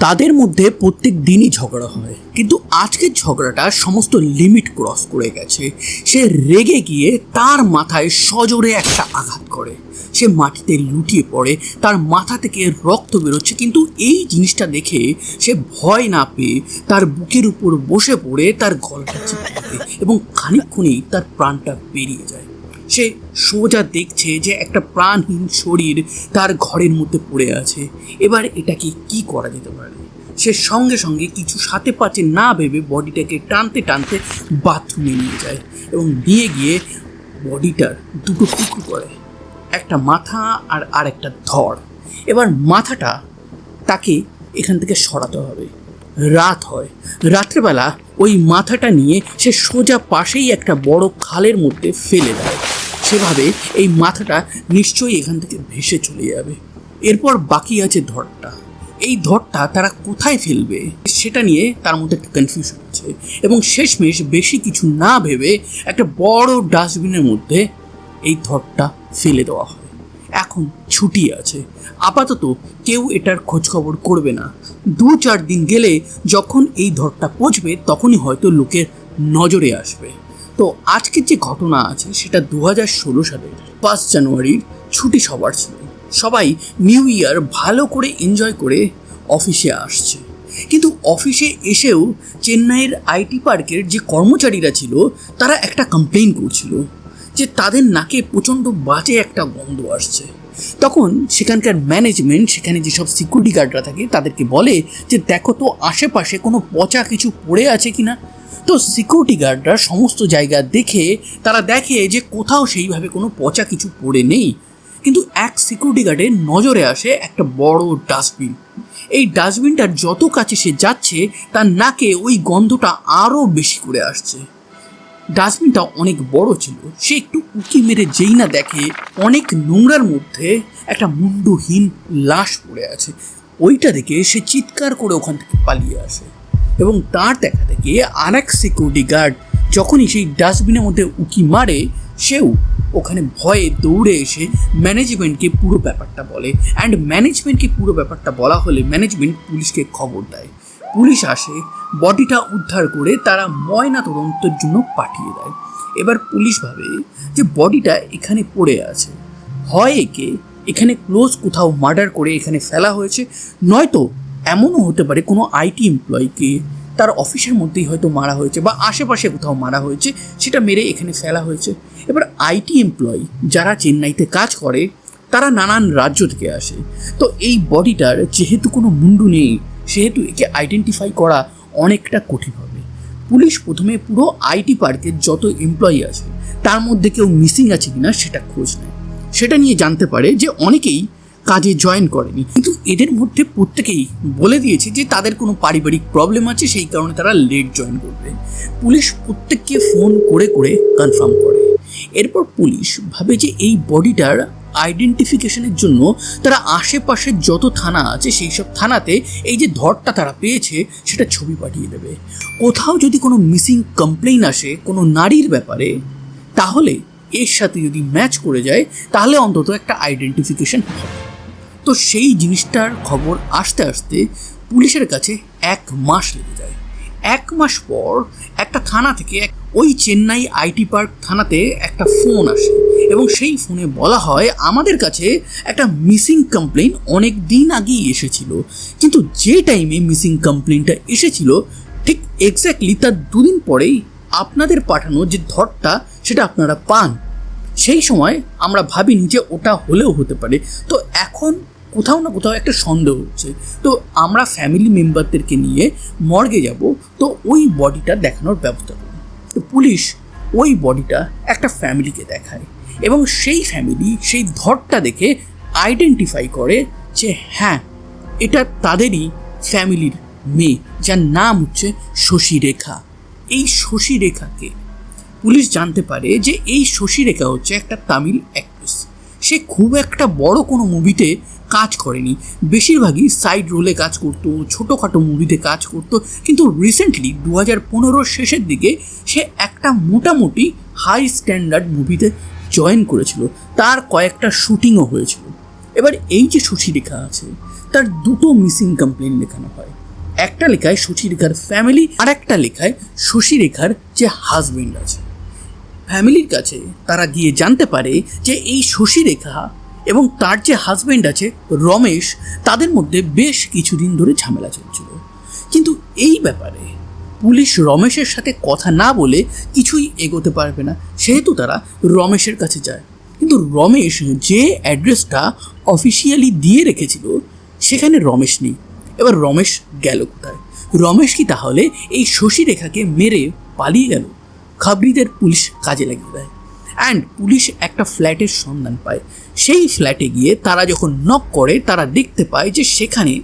তাদের মধ্যে প্রত্যেক দিনই ঝগড়া হয়। কিন্তু আজকের ঝগড়াটা সমস্ত লিমিট ক্রস করে গেছে। সে রেগে গিয়ে তার মাথায় সজোরে একটা আঘাত করে। সে মাটিতে লুটিয়ে পড়ে, তার মাথা থেকে রক্ত বেরোচ্ছে। কিন্তু এই জিনিসটা দেখে সে ভয় না পেয়ে তার বুকের উপর বসে পড়ে, তার গলাটা চিপে এবং খানিকক্ষণেই তার প্রাণটা বেরিয়ে যায়। সে সোজা দেখছে যে একটা প্রাণহীন শরীর তার ঘরের মধ্যে পড়ে আছে। এবার এটাকে কি করা যেতে পারে? সে সঙ্গে সঙ্গে কিছু সাথে পাচে না ভেবে বডিটাকে টানতে টানতে বাথরুমে নিয়ে যায় এবং নিয়ে গিয়ে বডিটার দুটো টুকরো করে। একটা মাথা আর আর একটা ধর এবার মাথাটা তাকে এখান থেকে সরাতে হবে। রাত হয়। রাত্রেবেলা ওই মাথাটা নিয়ে সে সোজা পাশেই একটা বড় খালের মধ্যে ফেলে দেয়। সেভাবে এই মাথাটা নিশ্চয়ই এখান থেকে ভেসে চলে যাবে। এরপর বাকি আছে ধরটা। এই ধরটা তারা কোথায় ফেলবে সেটা নিয়ে তার মধ্যে একটা কনফিউশন আছে এবং শেষমেশ বেশি কিছু না ভেবে একটা বড় ডাস্টবিনের মধ্যে এই ধরটা ফেলে দেওয়া হয়। এখন ছুটি আছে। আপাতত কেউ এটার খোঁজখবর করবে না। দু চার দিন গেলে যখন এই ধরটা পচবে তখনই হয়তো লোকের নজরে আসবে। তো আজকের যে ঘটনা আছে, সেটা দু হাজার ষোলো সালের পাঁচ জানুয়ারির ছুটি সবার ছিল। সবাই নিউ ইয়ার ভালো করে এনজয় করে অফিসে আসছে। কিন্তু অফিসে এসেও চেন্নাইয়ের আইটি পার্কের যে কর্মচারীরা ছিল, তারা একটা কমপ্লেন করছিল যে তাদের নাকে প্রচণ্ড বাজে একটা গন্ধ আসছে। তখন সেখানকার ম্যানেজমেন্ট সেখানে যেসব সিকিউরিটি গার্ডরা থাকে, তাদেরকে বলে যে, দেখো তো, আশেপাশে কোনো পচা কিছু পড়ে আছে কিনা? তো সিকিউরিটি গার্ডরা সমস্ত জায়গা দেখে তারা দেখে যে কোথাও সেইভাবে কোনো পচা কিছু পড়ে নেই। কিন্তু এক সিকিউরিটি গার্ডের নজরে আসে একটা বড় ডাস্টবিন এই ডাস্টবিনটার যত কাছে সে যাচ্ছে, তার নাকে ওই গন্ধটা আরও বেশি করে আসছে। ডাস্টবিনটা অনেক বড় ছিল। সে একটু উঁকি মেরে যেই না দেখে অনেক নোংরার মধ্যে একটা মুন্ডহীন লাশ পড়ে আছে। ওইটা দেখে সে চিৎকার করে ওখান থেকে পালিয়ে আসে। এবং তার দেখা থেকে আর এক সিকিউরিটি গার্ড যখনই সেই ডাস্টবিনের মধ্যে উকি মারে, সেও ওখানে ভয়ে দৌড়ে এসে ম্যানেজমেন্টকে পুরো ব্যাপারটা বলে। অ্যান্ড ম্যানেজমেন্টকে পুরো ব্যাপারটা বলা হলে ম্যানেজমেন্ট পুলিশকে খবর দেয়। পুলিশ আসে, বডিটা উদ্ধার করে তারা ময়না তদন্তের জন্য পাঠিয়ে দেয়। এবার পুলিশ ভাবে যে বডিটা এখানে পড়ে আছে। হয় একে এখানে ক্লোজ কোথাও মার্ডার করে এখানে ফেলা হয়েছে, নয়তো এমনও হতে পারে কোনো আইটি এমপ্লয়িকে তার অফিসের মধ্যেই হয়তো মারা হয়েছে বা আশেপাশে কোথাও মারা হয়েছে, সেটা মেরে এখানে ফেলা হয়েছে। এবার আইটি এমপ্লয়ি যারা চেন্নাইতে কাজ করে, তারা নানান রাজ্য থেকে আসে। তো এই বডিটার যেহেতু কোনো মুন্ডু নেই, সেহেতু একে আইডেন্টিফাই করা অনেকটা কঠিন হবে। পুলিশ প্রথমে পুরো আইটি পার্কের যত এমপ্লয়ি আছে, তার মধ্যে কেউ মিসিং আছে কিনা সেটা খোঁজ নেয়। সেটা নিয়ে জানতে পারে যে অনেকেই কাজে জয়েন করেনি। কিন্তু এদের মধ্যে প্রত্যেকেই বলে দিয়েছে যে তাদের কোনো পারিবারিক প্রবলেম আছে, সেই কারণে তারা লেট জয়েন করবে। পুলিশ প্রত্যেককে ফোন করে করে কনফার্ম করে। এরপর পুলিশ ভাবে যে এই বডিটার আইডেন্টিফিকেশনের জন্য তারা আশেপাশের যত থানা আছে, সেই সব থানাতে এই যে ধরটা তারা পেয়েছে, সেটা ছবি পাঠিয়ে দেবে। কোথাও যদি কোনো মিসিং কমপ্লেইন আসে, কোনো নারীর ব্যাপারে, তাহলে এর সাথে যদি ম্যাচ করে যায়, তাহলে অন্তত একটা আইডেন্টিফিকেশন হবে। তো সেই জিনিসটার খবর আসতে আসতে পুলিশের কাছে এক মাস লেগে যায়। এক মাস পর একটা থানা থেকে ওই চেন্নাই আইটি পার্ক থানাতে একটা ফোন আসে এবং সেই ফোনে বলা হয়, আমাদের কাছে একটা মিসিং কমপ্লেন অনেক দিন আগেই এসেছিল। কিন্তু যে টাইমে মিসিং কমপ্লেনটা এসেছিল, ঠিক এক্স্যাক্টলি তার দুদিন পরেই আপনাদের পাঠানো যে ধরটা, সেটা আপনারা পান। সেই সময় আমরা ভাবিনি যে ওটা হলেও হতে পারে। তো এখন কোথাও না কোথাও একটা সন্দেহ হচ্ছে। তো আমরা ফ্যামিলি মেম্বারদেরকে নিয়ে মর্গে যাব, তো ওই বডিটা দেখানোর ব্যবস্থা করব। তো পুলিশ ওই বডিটা একটা ফ্যামিলিকে দেখায় এবং সেই ফ্যামিলি সেই ধরটা দেখে আইডেন্টিফাই করে যে হ্যাঁ এটা তাদেরই ফ্যামিলির মেয়ে, যার নাম হচ্ছে শশী রেখা এই শশী রেখাকে পুলিশ জানতে পারে যে এই শশী রেখা হচ্ছে একটা তামিল অ্যাক্ট্রেস সে খুব একটা বড় কোনো মুভিতে কাজ করেনি। বেশিরভাগই সাইড রোলে কাজ করতো, ছোটোখাটো মুভিতে কাজ করতো, কিন্তু রিসেন্টলি দু হাজার পনেরোর শেষের দিকে সে একটা মোটামুটি হাই স্ট্যান্ডার্ড মুভিতে জয়েন করেছিল। তার কয়েকটা শুটিংও হয়েছিল। এবার এই যে শশীরেখা আছে, তার দুটো মিসিং কমপ্লেন লেখানো হয়। একটা লেখায় শশীরেখার ফ্যামিলি আর একটা লেখায় শশীরেখার যে হাজবেন্ড আছে। ফ্যামিলির কাছে তারা গিয়ে জানতে পারে যে এই শশীরেখা এবং তার যে হাজবেন্ড আছে, রমেশ, তাদের মধ্যে বেশ কিছুদিন ধরে ঝামেলা চলছিল। কিন্তু এই ব্যাপারে পুলিশ রমেশের সাথে কথা না বলে কিছুই এগোতে পারবে না। সেহেতু তারা রমেশের কাছে যায়। কিন্তু রমেশ যে অ্যাড্রেসটা অফিসিয়ালি দিয়ে রেখেছিল, সেখানে রমেশ নেই। এবার রমেশ গেল কোথায়? রমেশ কি তাহলে এই শশীরেখাকে মেরে পালিয়ে গেল? খাবরিদের পুলিশ কাজে লাগিয়ে দেয়। অ্যান্ড পুলিশ একটা ফ্ল্যাটের সন্ধান পায়। সেই ফ্ল্যাটে গিয়ে তারা যখন নক করে, তারা দেখতে পায় যে সেখানে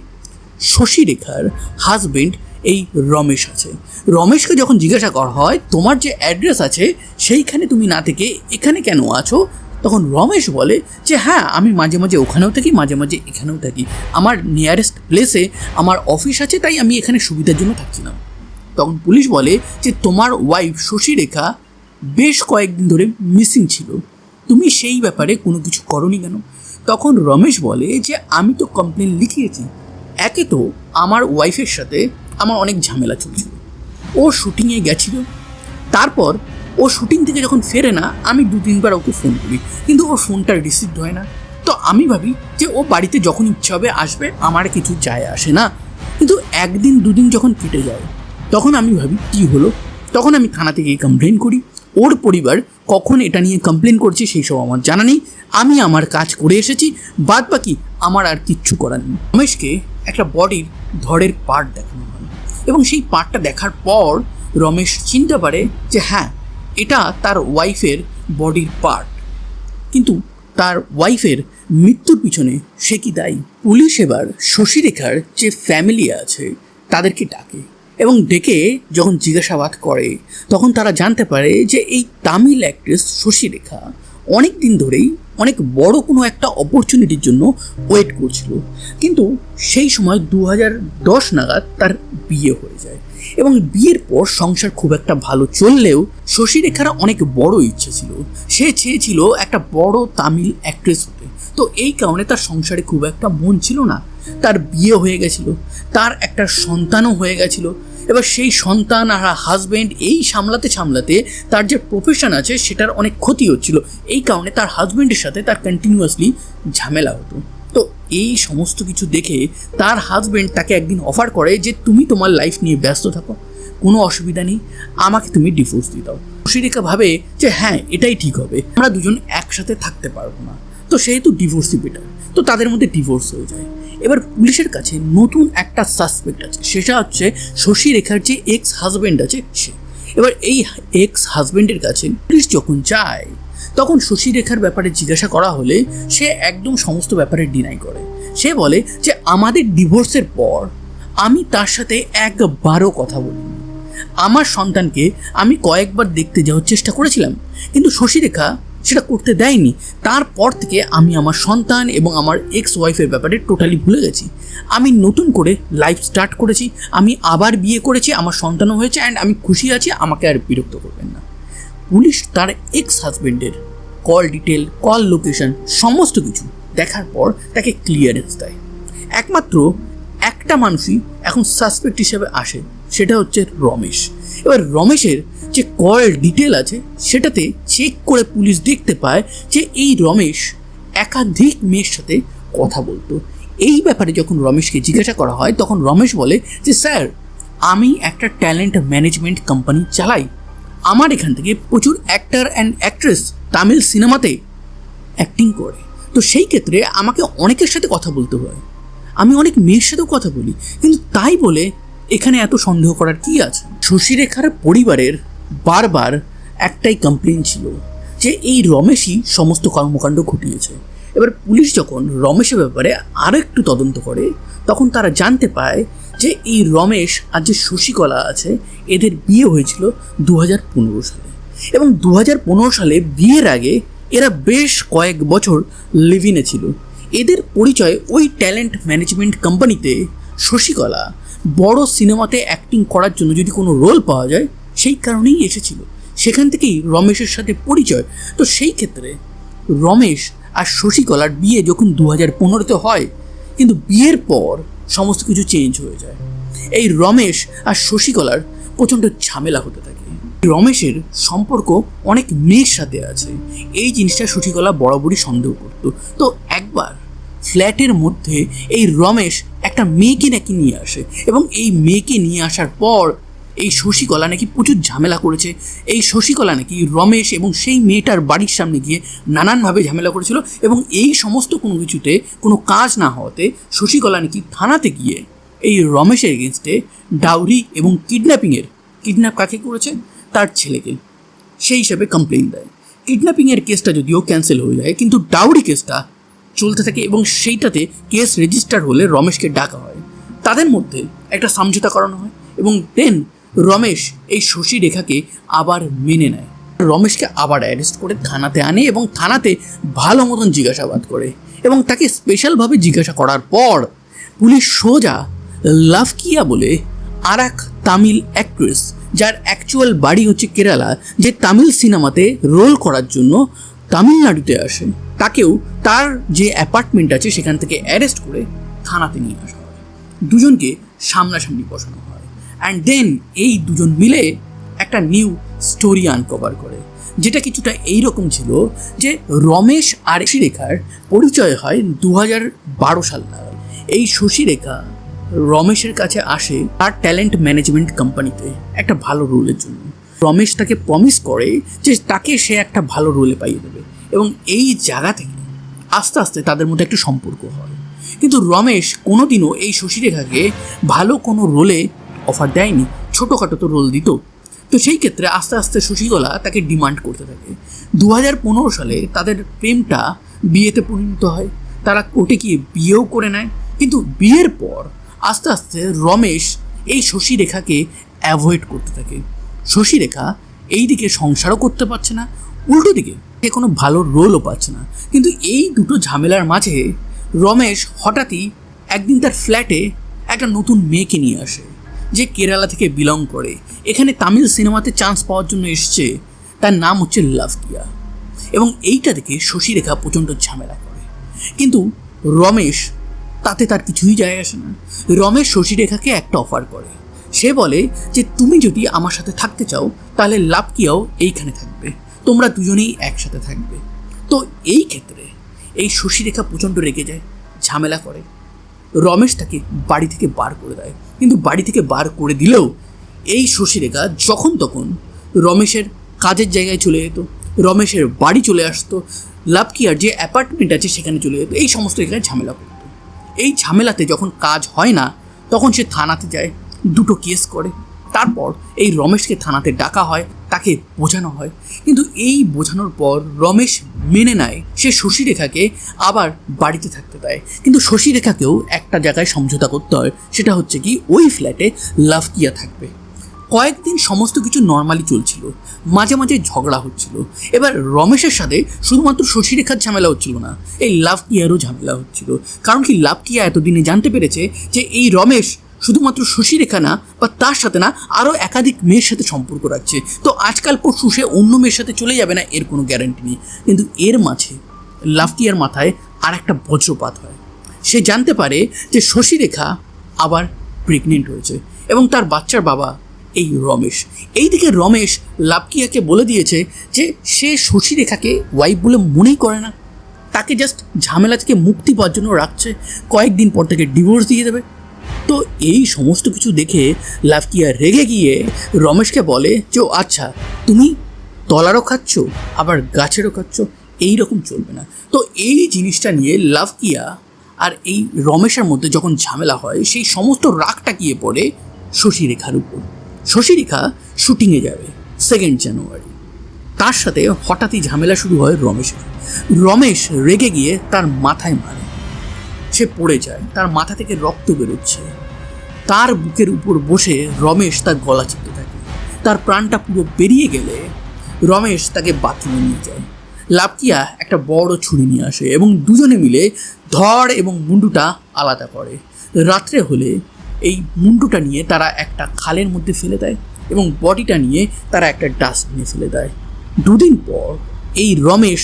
শশীরেখার হাজবেন্ড এই রমেশ আছে। রমেশকে যখন জিজ্ঞাসা করা হয়, তোমার যে অ্যাড্রেস আছে, সেইখানে তুমি না থেকে এখানে কেন আছো? তখন রমেশ বলে যে হ্যাঁ আমি মাঝে মাঝে ওখানেও থাকি, মাঝে মাঝে এখানেও থাকি। আমার নিয়ারেস্ট প্লেসে আমার অফিস আছে, তাই আমি এখানে সুবিধার জন্য থাকছি না তখন পুলিশ বলে যে, তোমার ওয়াইফ শশীরেখা বেশ কয়েকদিন ধরে মিসিং ছিল। তুমি সেই ব্যাপারে কোনো কিছু করনি কেন? তখন রমেশ বলে যে, আমি তো কমপ্লেন লিখিয়েছি। একে তো আমার ওয়াইফের সাথে আমার অনেক ঝামেলা চলছিল। ও শুটিংয়ে গেছিল। তারপর ও শুটিং থেকে যখন ফেরে না, আমি দু তিনবার ওকে ফোন করি। কিন্তু ওর ফোনটা রিসিভড হয় না। তো আমি ভাবি যে, ও বাড়িতে যখন ইচ্ছা হবে আসবে, আমার কিছু যায় আসে না। কিন্তু একদিন দুদিন যখন কেটে যায়, তখন আমি ভাবি, কী হলো? তখন আমি থানাতে গিয়ে কমপ্লেন করি। ওর পরিবার কখন এটা নিয়ে কমপ্লেন করছে সেই সব আমার জানা নেই। আমি আমার কাজ করে এসেছি, বাদ বাকি আমার আর কিচ্ছু করার নেই। রমেশকে একটা বডির ধরের পার্ট দেখানো হয় এবং সেই পার্টটা দেখার পর রমেশ চিনতে পারে যে হ্যাঁ এটা তার ওয়াইফের বডির পার্ট কিন্তু তার ওয়াইফের মৃত্যুর পিছনে সে কি দায়ী? পুলিশ এবার শশীরেখার যে ফ্যামিলি আছে, তাদেরকে ডাকে। এবং ডেকে যখন জিজ্ঞাসাবাদ করে, তখন তারা জানতে পারে যে এই তামিল অ্যাক্ট্রেস শশীরেখা অনেক দিন ধরেই অনেক বড় কোনো একটা অপরচুনিটির জন্য ওয়েট করছিল। কিন্তু সেই সময় দু দশ নাগাদ তার বিয়ে হয়ে যায় এবং বিয়ের পর সংসার খুব একটা ভালো চললেও শশীরেখার অনেক বড় ইচ্ছে ছিল। সে চেয়েছিল একটা বড় তামিল অ্যাক্ট্রেস হতে। তো এই কারণে তার সংসারে খুব একটা মন ছিল না। তার বিয়ে হয়ে গেছিল, তার একটা সন্তানও হয়ে গেছিল। এবার সেই সন্তান আর হাজব্যান্ড এই সামলাতে সামলাতে তার যে প্রফেশন আছে সেটার অনেক ক্ষতি হচ্ছিল। এই কারণে তার হাজব্যান্ডের সাথে তার কন্টিনিউয়াসলি ঝামেলা হতো। তো এই সমস্ত কিছু দেখে তার হাজব্যান্ড তাকে একদিন অফার করে যে, তুমি তোমার লাইফ নিয়ে ব্যস্ত থাকো, কোনো অসুবিধা নেই, আমাকে তুমি ডিভোর্স দিয়ে দাও। সুশীলিকা ভাবে যে হ্যাঁ এটাই ঠিক হবে, আমরা দুজন একসাথে থাকতে পারব না। তো সেহেতু ডিভোর্সই বেটার তো তাদের মধ্যে ডিভোর্স হয়ে যায়। এবার পুলিশের কাছে নতুন একটা সাসপেক্ট আছে। সেটা হচ্ছে শশী রেখার যে এক্স হাজব্যান্ড আছে, সে। এবার এই এক্স হাজব্যান্ডের কাছে পুলিশ যখন যায়, তখন শশী রেখার ব্যাপারে জিজ্ঞাসা করা হলে সে একদম সমস্ত ব্যাপারে ডিনাই করে। সে বলে যে, আমাদের ডিভোর্সের পর আমি তার সাথে একবারও কথা বলিনি। আমার সন্তানকে আমি কয়েকবার দেখতে যাওয়ার চেষ্টা করেছিলাম, কিন্তু শশীরেখা সেটা করতে দেয়নি। তারপর থেকে আমি আমার সন্তান এবং আমার এক্স ওয়াইফের ব্যাপারে টোটালি ভুলে গেছি। আমি নতুন করে লাইফ স্টার্ট করেছি, আমি আবার বিয়ে করেছি, আমার সন্তানও হয়েছে অ্যান্ড আমি খুশি আছি, আমাকে আর বিরক্ত করবেন না। পুলিশ তার এক্স হাজবেন্ডের কল ডিটেল কল লোকেশন সমস্ত কিছু দেখার পর তাকে ক্লিয়ারেন্স দেয়। একমাত্র একটা মানুষই এখন সাসপেক্ট হিসেবে আসে, সেটা হচ্ছে রমেশ। এবার রমেশের যে কল ডিটেল আছে, সেটাতে চেক করে পুলিশ দেখতে পায় যে এই রমেশ একাধিক মেয়ের সাথে কথা বলতো। এই ব্যাপারে যখন রমেশকে জিজ্ঞাসা করা হয়, তখন রমেশ বলে যে, স্যার, আমি একটা ট্যালেন্ট ম্যানেজমেন্ট কোম্পানি চালাই। আমার এখান থেকে প্রচুর অ্যাক্টার অ্যান্ড অ্যাক্ট্রেস তামিল সিনেমাতে অ্যাক্টিং করে। তো সেই ক্ষেত্রে আমাকে অনেকের সাথে কথা বলতে হয়। আমি অনেক মেয়ের সাথেও কথা বলি। কিন্তু তাই বলে এখানে এত সন্দেহ করার কি আছে? শশীরেখার পরিবারের বারবার একটাই কমপ্লেন ছিল যে এই রমেশই সমস্ত কর্মকাণ্ড ঘটিয়েছে। এবার পুলিশ যখন রমেশের ব্যাপারে আরও একটু তদন্ত করে, তখন তারা জানতে পায় যে এই রমেশ আর যে শশীকলা আছে, এদের বিয়ে হয়েছিল দু হাজার পনেরো সালে। এবং দু হাজার পনেরো সালে বিয়ের আগে এরা বেশ কয়েক বছর লিভিনে ছিল। এদের পরিচয় ওই ট্যালেন্ট ম্যানেজমেন্ট কোম্পানিতে শশীকলা বড় সিনেমাতে অ্যাক্টিং করার জন্য যদি কোনো রোল পাওয়া যায়, সেই কারণেই এসেছিল। সেখান থেকেই রমেশের সাথে পরিচয়। তো সেই ক্ষেত্রে রমেশ আর শশীকলার বিয়ে যখন দু হাজার পনেরোতে হয়, কিন্তু বিয়ের পর সমস্ত কিছু চেঞ্জ হয়ে যায়। এই রমেশ আর শশীকলার প্রচণ্ড ঝামেলা হতে থাকে। রমেশের সম্পর্ক অনেক মেয়ের সাথে আছে। এই জিনিসটা শশীকলা বরাবরই সন্দেহ করত। তো একবার ফ্ল্যাটের মধ্যে এই রমেশ একটা মেয়েকে নাকি নিয়ে আসে। এবং এই মেয়েকে নিয়ে আসার পর এই শশীকলা নাকি প্রচুর ঝামেলা করেছে। এই শশীকলা নাকি রমেশ এবং সেই মেয়েটার বাড়ির সামনে গিয়ে নানানভাবে ঝামেলা করেছিল এবং এই সমস্ত কোনো কিছুতে কোনো কাজ না হওয়াতে শশীকলা নাকি থানাতে গিয়ে এই রমেশের এগেনস্টে ডাউরি এবং কিডন্যাপিংয়ের কিডন্যাপ কাকে করেছে? তার ছেলেকে। সেই হিসাবে কমপ্লেন দেয়। কিডন্যাপিংয়ের কেসটা যদিও ক্যান্সেল হয়ে যায়, কিন্তু ডাউরি কেসটা চলতে থাকে এবং সেইটাতে কেস রেজিস্টার হলে রমেশকে ডাকা হয়। তাদের মধ্যে একটা সমঝোতা করানো হয় এবং দেন রমেশ এই শশী রেখাকে আবার মেনে নেয়। রমেশকে আবার অ্যারেস্ট করে থানাতে আনে এবং থানাতে ভালো মতন জিজ্ঞাসাবাদ করে এবং তাকে স্পেশালভাবে জিজ্ঞাসা করার পর পুলিশ সোজা লাভকিয়া বলে আর এক তামিল অ্যাক্ট্রেস যার অ্যাকচুয়াল বাড়ি হচ্ছে কেরালা, যে তামিল সিনেমাতে রোল করার জন্য তামিলনাড়ুতে আসে। তাকেও তার যে অ্যাপার্টমেন্ট আছে সেখান থেকে অ্যারেস্ট করে থানাতে নিয়ে আসা হয়। দুজনকে সামনাসামনি বসানো হয়। অ্যান্ড দেন এই দুজন মিলে একটা নিউ স্টোরি আনকভার করে। যেটা কিছুটা এইরকম ছিল যে রমেশ আর রেখার পরিচয় হয় দু হাজার বারো সাল নাগাদ। এই শশীরেখা রমেশের কাছে আসে তার ট্যালেন্ট ম্যানেজমেন্ট কোম্পানিতে একটা ভালো রোলের জন্য। রমেশ তাকে প্রমিস করে যে তাকে সে একটা ভালো রোলে পাইয়ে দেবে। এবং এই জায়গা থেকে আস্তে আস্তে তাদের মধ্যে একটা সম্পর্ক হয়। কিন্তু রমেশ কোনোদিনও এই শশীরেখাকে ভালো কোনো রোলে অফার দেয়নি। ছোটোখাটো তো রোল দিত। তো সেই ক্ষেত্রে আস্তে আস্তে শশীকলা তাকে ডিমান্ড করতে থাকে। দু হাজার পনেরো সালে তাদের প্রেমটা বিয়েতে পরিণত হয়। তারা কোর্টে গিয়ে বিয়েও করে নেয়। কিন্তু বিয়ের পর আস্তে আস্তে রমেশ এই শশীরেখাকে অ্যাভয়েড করতে থাকে। শশীরেখা এই দিকে সংসারও করতে পারছে না। উল্টো দিকে সে কোনো ভালো রোলও পাচ্ছে না। কিন্তু এই দুটো ঝামেলার মাঝে রমেশ হঠাৎই একদিন তার ফ্ল্যাটে একটা নতুন মেয়েকে নিয়ে আসে, যে কেরালা থেকে বিলং করে। এখানে তামিল সিনেমাতে চান্স পাওয়ার জন্য এসছে, তার নাম হচ্ছে লাভকিয়া এবং এইটা দেখে শশীরেখা প্রচণ্ড ঝামেলা করে। কিন্তু রমেশ তাতে তার কিছুই যায় আসে না। রমেশ শশীরেখাকে একটা অফার করে। সে বলে যে, তুমি যদি আমার সাথে থাকতে চাও, তাহলে লাভকিয়াও এইখানে থাকবে। তোমরা দুজনেই একসাথে থাকবে। তো এই ক্ষেত্রে এই শশীরেখা প্রচণ্ড রেগে যায়, ঝামেলা করে। রমেশ তাকে বাড়ি থেকে বার করে দেয়। কিন্তু বাড়ি থেকে বার করে দিলেও এই শশীরেখা যখন তখন রমেশের কাজের জায়গায় চলে যেত, রমেশের বাড়ি চলে আসতো লাভকিয়ার যে অ্যাপার্টমেন্ট আছে সেখানে চলে যেত, এই সমস্ত এখানে ঝামেলা করতো। এই ঝামেলাতে যখন কাজ হয় না, তখন সে থানাতে যায়, দুটো কেস করে। তারপর এই রমেশকে থানাতে ডাকা হয় তাকে বোঝানো হয়। কিন্তু এই বোঝানোর পর রমেশ মেনে নেয়, সে শশীরেখাকে আবার বাড়িতে থাকতে দেয় কিন্তু শশীরেখাকেও একটা জায়গায় সমঝোতা করতে হয়, সেটা হচ্ছে কি ওই ফ্ল্যাটে লাভকিয়া থাকবে। কয়েকদিন সমস্ত কিছু নর্মালি চলছিল, মাঝে মাঝে ঝগড়া হচ্ছিল। এবার রমেশের সাথে শুধুমাত্র শশীরেখার ঝামেলা হচ্ছিল না, এই লাভ কিয়ারও ঝামেলা হচ্ছিল। কারণ কি লাভ কিয়া এতদিনে জানতে পেরেছে যে এই রমেশ শুধুমাত্র শশীরেখা না, বা তার সাথে না, আরও একাধিক মেয়ের সাথে সম্পর্ক রাখছে। তো আজকাল পরশু সে অন্য মেয়ের সাথে চলে যাবে না, এর কোনো গ্যারান্টি নেই। কিন্তু এর মাঝে লাভকিয়ার মাথায় আর একটা বজ্রপাত হয়। সে জানতে পারে যে শশীরেখা আবার প্রেগনেন্ট হয়েছে, এবং তার বাচ্চার বাবা এই রমেশ। এইদিকে রমেশ লাভকিয়াকে বলে দিয়েছে যে সে শশীরেখাকে ওয়াইফ বলে মনেই করে না। তাকে জাস্ট ঝামেলা থেকে মুক্তি পাওয়ার জন্য রাখছে। কয়েকদিন পর থেকে ডিভোর্স দিয়ে দেবে। তো এই সমস্ত কিছু দেখে লাভকিয়া রেগে গিয়ে রমেশকে বলে যে, "ও আচ্ছা তুমি তলারও খাচ্ছ, আবার গাছেরও খাচ্ছ এই রকম চলবে না। তো এই জিনিসটা নিয়ে লাভকিয়া আর এই রমেশের মধ্যে যখন ঝামেলা হয়, সেই সমস্ত রাগটা গিয়ে পড়ে শশীরেখার উপর। শশীরেখা শুটিংয়ে যাবে সেকেন্ড জানুয়ারি তার সাথে হঠাৎই ঝামেলা শুরু হয় রমেশের। রমেশ রেগে গিয়ে তার মাথায় মারে। সে পড়ে যায়, তার মাথা থেকে রক্ত বেরোচ্ছে। তার বুকের উপর বসে রমেশ তার গলা চিপতে থাকে। তার প্রাণটা পুরো বেরিয়ে গেলে রমেশ তাকে বাথরুমে নিয়ে যায়। লাভকিয়া একটা বড় ছুরি নিয়ে আসে এবং দুজনে মিলে ধড় এবং মুন্ডুটা আলাদা করে। রাত্রে হলে এই মুন্ডুটা নিয়ে তারা একটা খালের মধ্যে ফেলে দেয় এবং বডিটা নিয়ে তারা একটা ডাস্টবিনে ফেলে দেয়। দুদিন পর এই রমেশ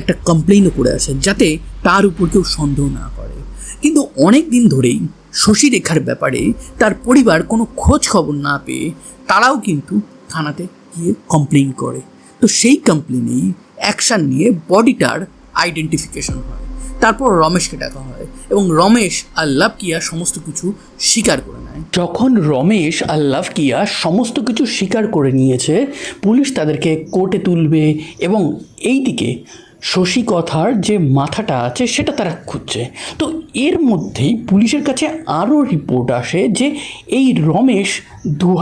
একটা কমপ্লেইনও করে আসে যাতে তার উপর কেউ সন্দেহ না করে। কিন্তু অনেক দিন ধরেই শশী রেখার ব্যাপারে তার পরিবার কোনো খোঁজ খবর না পেয়ে তারাও কিন্তু থানাতে গিয়ে কমপ্লেইন করে। তো সেই কমপ্লেনেই অ্যাকশান নিয়ে বডিটার আইডেন্টিফিকেশন হয়। তারপর রমেশকে ডাকা হয় এবং রমেশ আর লাভকিয়া সমস্ত কিছু স্বীকার করে নেয়। যখন রমেশ আর লাভকিয়া সমস্ত কিছু স্বীকার করে নিয়েছে, পুলিশ তাদেরকে কোর্টে তুলবে এবং এইদিকে শশী কথার যে মাথাটা আছে সেটা তারা খুঁজছে। তো এর মধ্যেই পুলিশের কাছে আরও রিপোর্ট আসে যে এই রমেশ দু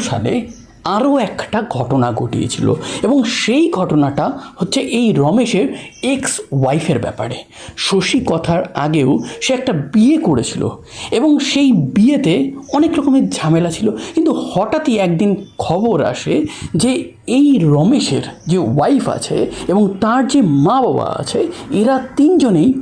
সালে আরও একটা ঘটনা ঘটিয়েছিল এবং সেই ঘটনাটা হচ্ছে এই রমেশের এক্স ওয়াইফের ব্যাপারে। শশী কথার আগেও সে একটা বিয়ে করেছিল এবং সেই বিয়েতে অনেক রকমের ঝামেলা ছিল। কিন্তু হঠাৎই একদিন খবর আসে যে এই রমেশের যে ওয়াইফ আছে এবং তার যে মা বাবা আছে, এরা তিনজনেই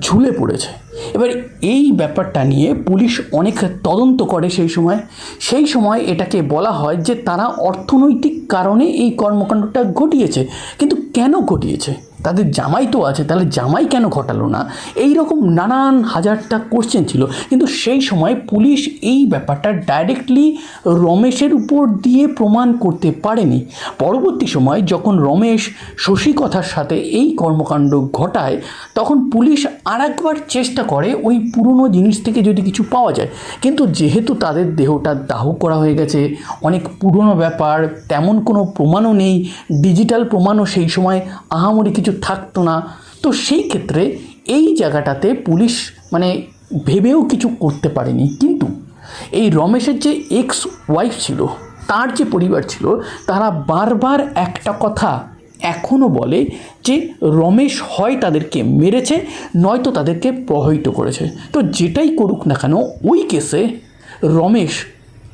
ঝুলে পড়েছে। এবার এই ব্যাপারটা নিয়ে পুলিশ অনেক তদন্ত করে সেই সময়। সেই সময় এটাকে বলা হয় যে তারা অর্থনৈতিক কারণে এই কর্মকাণ্ডটা ঘটিয়েছে। কিন্তু কেন ঘটিয়েছে? তাদের জামাই তো আছে, তাহলে জামাই কেন ঘটালো না? এই রকম নানান হাজারটা কোশ্চেন ছিল। কিন্তু সেই সময় পুলিশ এই ব্যাপারটা ডাইরেক্টলি রমেশের উপর দিয়ে প্রমাণ করতে পারেনি। পরবর্তী সময় যখন রমেশ শশী কথার সাথে এই কর্মকাণ্ড ঘটায়, তখন পুলিশ আরেকবার চেষ্টা করে ওই পুরনো জিনিস থেকে যদি কিছু পাওয়া যায়। কিন্তু যেহেতু তাদের দেহটা দাহ করা হয়ে গেছে, অনেক পুরনো ব্যাপার, তেমন কোনো প্রমাণও নেই ডিজিটাল প্রমাণও সেই সময় আহামরি কিছু থাকতো না। তো সেই ক্ষেত্রে এই জায়গাটাতে পুলিশ মানে ভেবেও কিছু করতে পারেনি। কিন্তু এই রমেশের যে এক্স ওয়াইফ ছিল, তার যে পরিবার ছিল, তারা বারবার একটা কথা এখনও বলে যে রমেশ হয় তাদেরকে মেরেছে, নয়তো তাদেরকে প্রভাবিত করেছে। তো যেটাই করুক না কেন, ওই কেসে রমেশ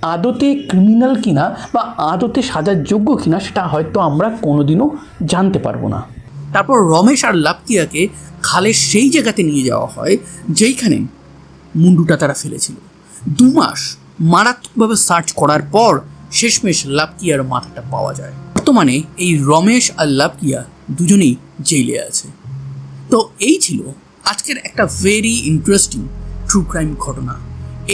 আদতে ক্রিমিনাল কিনা বা আদতে সাজার যোগ্য কিনা, সেটা হয়তো আমরা কোনোদিনও জানতে পারব না। তারপর রমেশ আর লাভকিয়াকে খালের সেই জায়গাতে নিয়ে যাওয়া হয়, যেইখানে মুন্ডুটা তারা ফেলেছিল। দু মাস মারাত্মকভাবে সার্চ করার পর শেষমেশ লাভকিয়ার মাথাটা পাওয়া যায়। বর্তমানে এই রমেশ আর লাভকিয়া দুজনেই জেলে আছে। তো এই ছিল আজকের একটা ভেরি ইন্টারেস্টিং ট্রু ক্রাইম ঘটনা।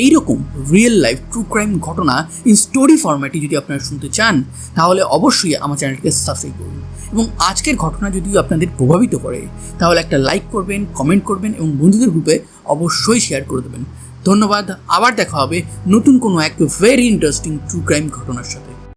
এইরকম রিয়েল লাইফ ট্রু ক্রাইম ঘটনা ইন স্টোরি ফরম্যাটে যদি আপনারা শুনতে চান, তাহলে অবশ্যই আমার চ্যানেলকে সাবস্ক্রাইব করুন। এবং আজকের ঘটনা যদি আপনাদের প্রভাবিত করে, তাহলে একটা লাইক করবেন কমেন্ট করবেন এবং বন্ধুদের গ্রুপে অবশ্যই শেয়ার করে দেবেন। ধন্যবাদ, আবার দেখা হবে নতুন কোনো এক ভেরি ইন্টারেস্টিং ট্রু ক্রাইম ঘটনার সাথে।